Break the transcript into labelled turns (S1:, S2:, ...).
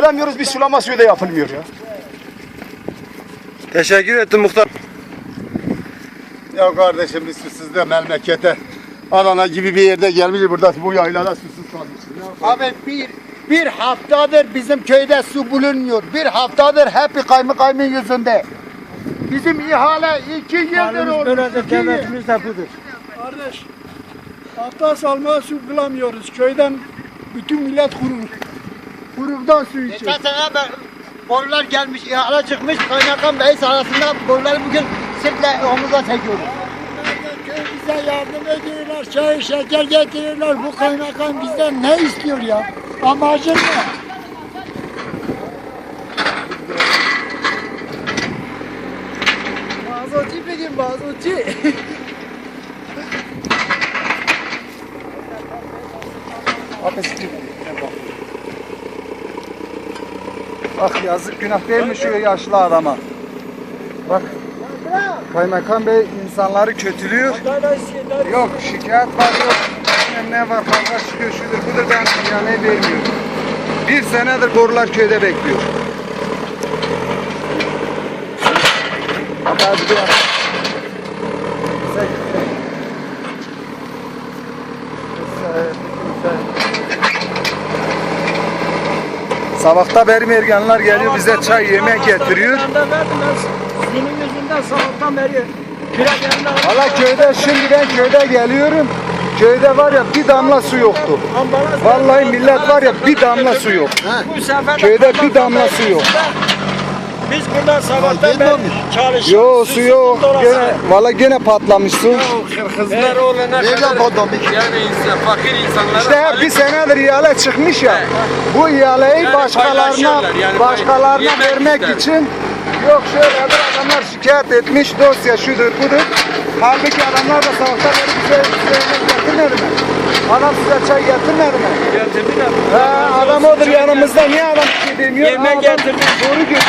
S1: Bulamıyoruz bir sulama suyu da yapılmıyor ya.
S2: Teşekkür ettim muhtar.
S3: Ya kardeşim biz susuz da memlekete Adana gibi bir yerde gelmiş burada bu yaylada susuz kalmışız.
S4: Abi bir bir haftadır bizim köyde su bulunmuyor. Bir haftadır hep kaymakamın yüzünde. Bizim ihale iki yıldır olmuş. iki yıl.
S2: de budur.
S5: Kardeş, abdest almaya su bulamıyoruz. Köyden bütün millet kurur.
S4: Kuruktan su içiyor. Geçen sene ben, borular gelmiş, ihale çıkmış. Kaymakam Bey arasında boruları bugün sırtla omuza çekiyoruz.
S5: Köy bize yardım ediyorlar, çay şeker getiriyorlar. Bu kaymakam bizden ne istiyor ya? Amacı ne? Bazoci bilin bazoci.
S2: Bak yazık günah değil mi şu yaşlı adama? Bak Kaymakam Bey insanları kötülüyor. Yok şikayet var yok. Ne var kavga çıkıyor şudur budur ben yani vermiyorum. Bir senedir borular köyde bekliyor. Hadi bir Sabahta benim ergenler geliyor bize çay yemek getiriyor.
S5: Senin yüzünden sabahtan beri küreklerimle
S2: Valla köyde şimdi ben köyde geliyorum. Köyde var ya bir damla su yoktu. Vallahi millet var ya bir damla su yok. Köyde bir damla su yok.
S5: Burada sabahtan beri çalışıyoruz.
S2: Yo su yok. Gene, valla gene patlamış su.
S6: Kızlar olana kadar
S4: kodum?
S6: yani insan, fakir insanlara
S2: İşte hep bir senedir ihale çıkmış ya. Bu ihaleyi
S6: Yani
S2: başkalarına
S6: yani
S2: başkalarına vermek
S6: ister.
S2: için yok şöyle bir adamlar şikayet etmiş dosya şudur budur. Halbuki adamlar da sabahtan beri bize, bize yemek getirmedi mi? Adam size çay getirmedi mi?
S6: getirdiler.
S2: Ha, adam odur yanımızda niye adam şey demiyor?
S6: Yemek getirdi.
S2: Doğru götürüyor.